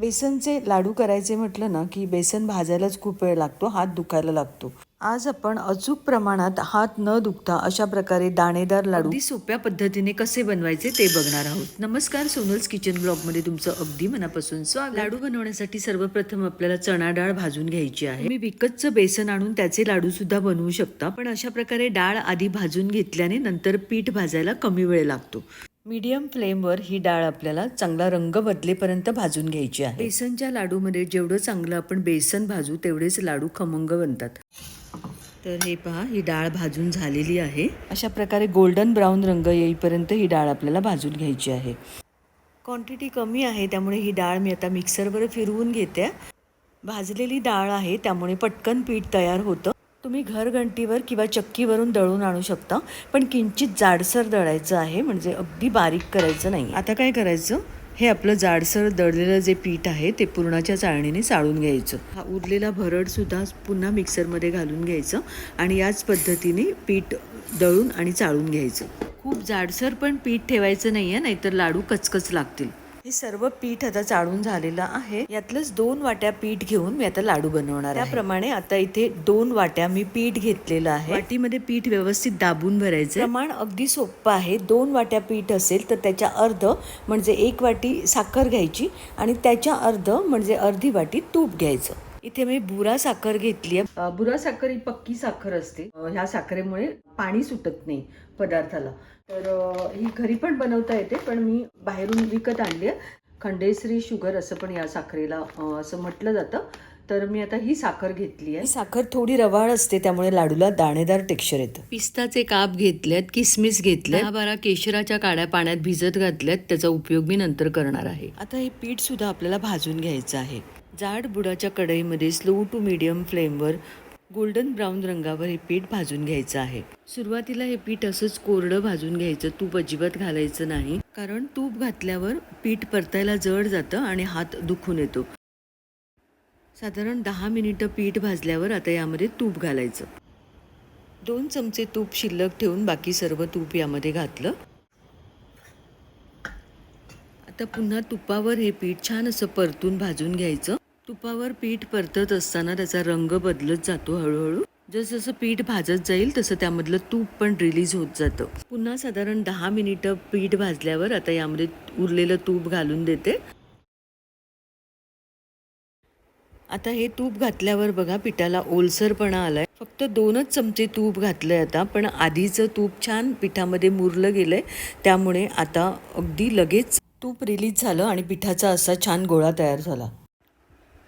बेसनचे लाडू करायचे म्हटलं ना की बेसन भाजायलाच खूप वेळ लागतो हात दुखायला लागतो. आज आपण अचूक प्रमाणात हात न दुखता अशा प्रकारे दाणेदार लाडू अगदी सोप्या पद्धतीने कसे बनवायचे ते बघणार आहोत. नमस्कार सोनल्स किचन ब्लॉगमध्ये तुमचं अगदी मनापासून स्वागत. लाडू बनवण्यासाठी सर्वप्रथम आपल्याला चणा डाळ भाजून घ्यायची आहे. मी विकतचं बेसन आणून त्याचे लाडू सुद्धा बनवू शकता पण अशा प्रकारे डाळ आधी भाजून घेतल्याने नंतर पीठ भाजायला कमी वेळ लागतो. मीडियम फ्लेमवर ही डाळ आपल्याला चांगला रंग बदलेपर्यंत भाजून घ्यायची आहे. बेसनच्या लाडूमध्ये जेवढं चांगलं आपण बेसन भाजू तेवढेच लाडू खमंग बनतात. तर हे पहा ही डाळ भाजून झालेली आहे. अशा प्रकारे गोल्डन ब्राऊन रंग येईपर्यंत ही डाळ आपल्याला भाजून घ्यायची आहे. क्वांटिटी कमी आहे त्यामुळे ही डाळ मी आता मिक्सरवर फिरवून घेते. भाजलेली डाळ आहे त्यामुळे पटकन पीठ तयार होतं. तुम्ही घरघंटीवर किंवा चक्कीवरून दळून आणू शकता पण किंचित जाडसर दळायचं आहे म्हणजे अगदी बारीक करायचं नाही आता काय करायचं? हे आपलं जाडसर दळलेलं जे पीठ आहे ते पुरणाच्या चाळणीने चाळून घ्यायचं. हा उरलेला भरडसुद्धा पुन्हा मिक्सरमध्ये घालून घ्यायचं आणि याच पद्धतीने पीठ दळून आणि चाळून घ्यायचं. खूप जाडसर पण पीठ ठेवायचं नाही आहे नाहीतर लाडू कचकच लागतील. हे सर्व पीठ आता चाळून झालेलं आहे. यातलंच दोन वाट्या पीठ घेऊन मी आता लाडू बनवणार त्याप्रमाणे आता इथे दोन वाट्या मी पीठ घेतलेलं आहे. वाटीमध्ये पीठ व्यवस्थित दाबून भरायचं प्रमाण अगदी सोपं आहे. दोन वाट्या पीठ असेल तर त्याच्या अर्ध म्हणजे एक वाटी साखर घ्यायची आणि त्याच्या अर्ध म्हणजे अर्धी वाटी तूप घ्यायचं. इथे मी बुरा साखर घेतली आहे बुरा साखर ही पक्की साखर असते. ह्या साखरेमुळे पाणी सुटत नाही पदार्थाला. तर ही घरी पण बनवता येते पण मी बाहेरून विकत आणली आहे. खंडेश्री शुगर असं पण या साखरेला असं म्हटलं जातं. तर मी आता ही साखर घेतली आहे. साखर थोडी रवाळ असते त्यामुळे लाडूला दाणेदार टेक्स्चर येतं. पिस्ताचे काप घेतलेत किसमिस घेतले बारा केशराच्या काड्या पाण्यात भिजत घातल्यात त्याचा उपयोग मी नंतर करणार आहे. आता हे पीठ सुद्धा आपल्याला भाजून घ्यायचं आहे. जाड बुडाच्या कढईमध्ये स्लो टू मिडियम फ्लेमवर गोल्डन ब्राऊन रंगावर हे पीठ भाजून घ्यायचं आहे. सुरुवातीला हे पीठ असंच कोरडं भाजून घ्यायचं तूप अजिबात घालायचं नाही. कारण तूप घातल्यावर पीठ परतायला जड जातं आणि हात दुखून येतो. साधारण दहा मिनिटं पीठ भाजल्यावर आता यामध्ये तूप घालायचं. दोन चमचे तूप शिल्लक ठेवून बाकी सर्व तूप यामध्ये घातलं. आता पुन्हा तुपावर हे पीठ छान असं परतून भाजून घ्यायचं. तुपावर पीठ परतत असताना त्याचा रंग बदलत जातो हळूहळू. जसं पीठ भाजत जाईल तसं त्यामधलं तूप पण रिलीज होत जातं. पुन्हा साधारण दहा मिनिटं पीठ भाजल्यावर आता यामध्ये उरलेलं तूप घालून देते. आता हे तूप घातल्यावर बघा पिठाला ओलसरपणा आलाय. फक्त दोनच चमचे तूप घातलंय आता पण आधीचं तूप छान पिठामध्ये मुरलं गेलंय. त्यामुळे आता अगदी लगेच तूप रिलीज झालं आणि पिठाचा असा छान गोळा तयार झाला.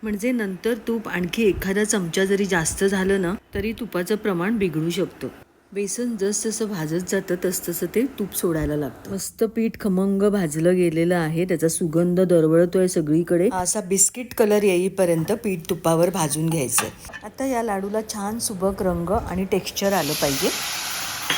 म्हणजे नंतर तूप आणखी एखादा चमचा जरी जास्त झालं ना तरी तुपाचं प्रमाण बिघडू शकतं. बेसन जसजसं भाजत जातं तसतसं ते तूप सोडायला लागतं. मस्त पीठ खमंग भाजलं गेलेलं आहे त्याचा सुगंध दरवळतोय सगळीकडे. असा बिस्किट कलर येईपर्यंत पीठ तुपावर भाजून घ्यायचं आता या लाडूला छान सुबक रंग आणि टेक्स्चर आलं पाहिजे.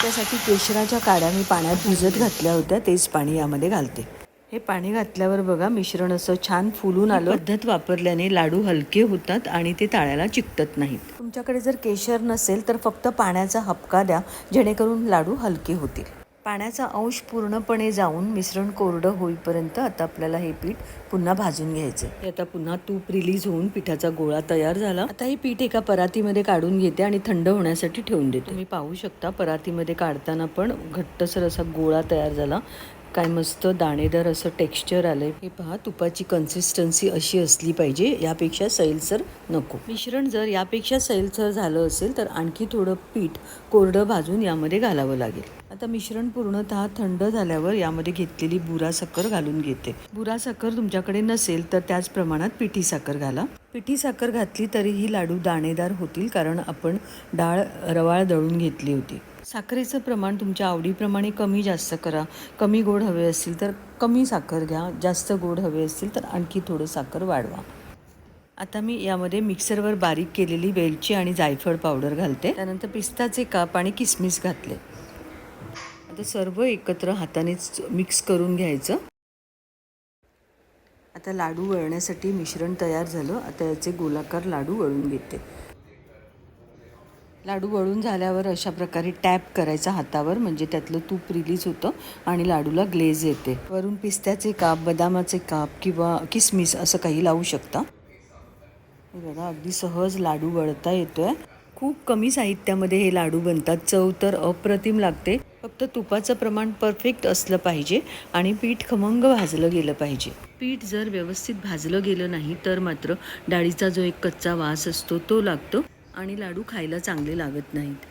त्यासाठी केशराच्या काड्या मी पाण्यात भिजत घातल्या होत्या तेच पाणी यामध्ये घालते. हे पाणी घातल्यावर बघा मिश्रण असं छान फुलून आलं. पद्धत वापरल्याने लाडू हलके होतात आणि ते ताळ्याला चिकटत नाहीत. तुमच्याकडे जर केशर नसेल तर फक्त पाण्याचा हपका द्या जेणेकरून लाडू हलके होतील. पाण्याचा अंश पूर्णपणे जाऊन मिश्रण कोरडं होईपर्यंत आता आपल्याला हे पीठ पुन्हा भाजून घ्यायचं हे आता पुन्हा तूप रिलीज होऊन पिठाचा गोळा तयार झाला. आता हे पीठ एका परातीमध्ये काढून घेते आणि थंड होण्यासाठी ठेवून देते. तुम्ही पाहू शकता परातीमध्ये काढताना पण घट्टसर असा गोळा तयार झाला. काय मस्त दाणेदार असं टेक्स्चर आलंय. हे पहा तुपाची कन्सिस्टन्सी अशी असली पाहिजे यापेक्षा सैलसर नको. मिश्रण जर यापेक्षा सैलसर झालं असेल तर आणखी थोडं पीठ कोरडं भाजून यामध्ये घालावं लागेल. आता मिश्रण पूर्णतः थंड झाल्यावर यामध्ये घेतलेली बुरा साखर घालून घेते. बुरा साखर तुमच्याकडे नसेल तर त्याच प्रमाणात पिठी साखर घाला. पिठी साखर घातली तरीही लाडू दाणेदार होतील कारण आपण डाळ रवाळ दळून घेतली होती. साखरेचं प्रमाण तुमच्या आवडीप्रमाणे कमी जास्त करा. कमी गोड हवे असतील तर कमी साखर घ्या. जास्त गोड हवे असतील तर आणखी थोडं साखर वाढवा. आता मी यामध्ये मिक्सरवर बारीक केलेली वेलची आणि जायफळ पावडर घालते. त्यानंतर पिस्ताचे काप आणि किसमिस घातले. आता सर्व एकत्र हातानेच मिक्स करून घ्यायचं. आता लाडू वळण्यासाठी मिश्रण तयार झालं. आता याचे गोलाकार लाडू वळून घेते. लाडू वळून झाल्यावर अशा प्रकारे टॅप करायचा हातावर म्हणजे त्यातलं तूप रिलीज होतं आणि लाडूला ग्लेज येते. वरून पिस्त्याचे काप बदामाचे काप किंवा किसमिस असं काही लावू शकता. बघा अगदी सहज लाडू वळता येतोय. खूप कमी साहित्यामध्ये हे लाडू बनतात. चव तर अप्रतिम लागते. फक्त तुपाचं प्रमाण परफेक्ट असलं पाहिजे आणि पीठ खमंग भाजलं गेलं पाहिजे. पीठ जर व्यवस्थित भाजलं गेलं नाही तर मात्र डाळीचा जो एक कच्चा वास असतो तो लागतो. आणि लाडू खायला चांगले लागत नाहीत.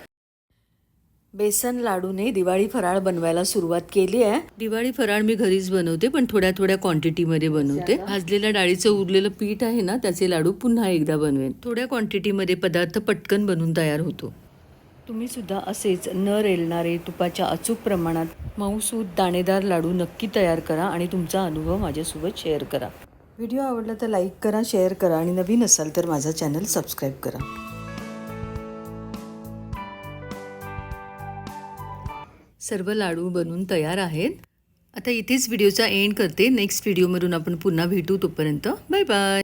बेसन लाडूने दिवाळी फराळ बनवायला सुरुवात केली आहे. दिवाळी फराळ मी घरीच बनवते पण थोड्या थोड्या क्वांटिटीमध्ये बनवते. भाजलेल्या डाळीचं उरलेलं पीठ आहे ना त्याचे लाडू पुन्हा एकदा बनवेन. थोड्या क्वांटिटीमध्ये पदार्थ पटकन बनून तयार होतो. तुम्ही सुद्धा असेच न रेलणारे तुपाच्या अचूक प्रमाणात मऊसूद दाणेदार लाडू नक्की तयार करा आणि तुमचा अनुभव माझ्यासोबत शेअर करा. व्हिडिओ आवडला तर लाईक करा शेअर करा आणि नवीन असाल तर माझा चॅनल सबस्क्राईब करा. सर्व लाडू बनून तयार आहेत. आता इथेच व्हिडिओचा एंड करते. नेक्स्ट व्हिडिओमधून आपण पुन्हा भेटू तोपर्यंत. Bye bye